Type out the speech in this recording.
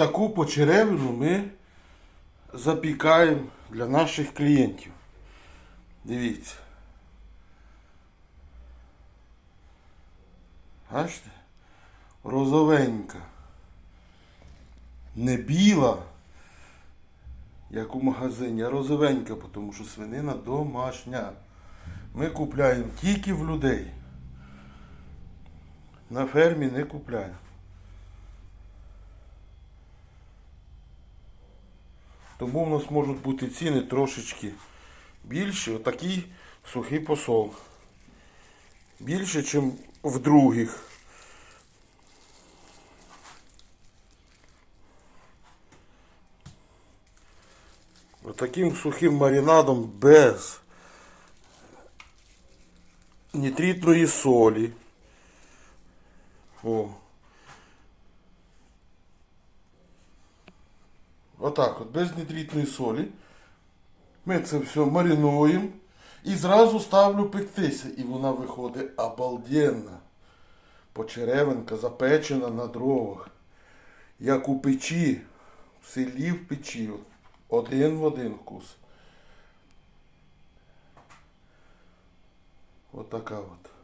таку почеревину ми запікаємо для наших клієнтів. Дивіться. Бачите? Розовенька. Не біла, як у магазині, а розовенька, тому що свинина домашня. Ми купляємо тільки в людей. На фермі не купляємо. Тому в нас можуть бути ціни трошечки більші. Отакий сухий посол. Більше, ніж в других. Отаким сухим маринадом без нітритної солі. О. Отак от, без нітритної солі. Ми це все маринуємо і зразу ставлю пектися. І вона виходить обалденна. Почеревинка запечена на дровах. Як у печі, в селі в печі. Один в один вкус. Отака от.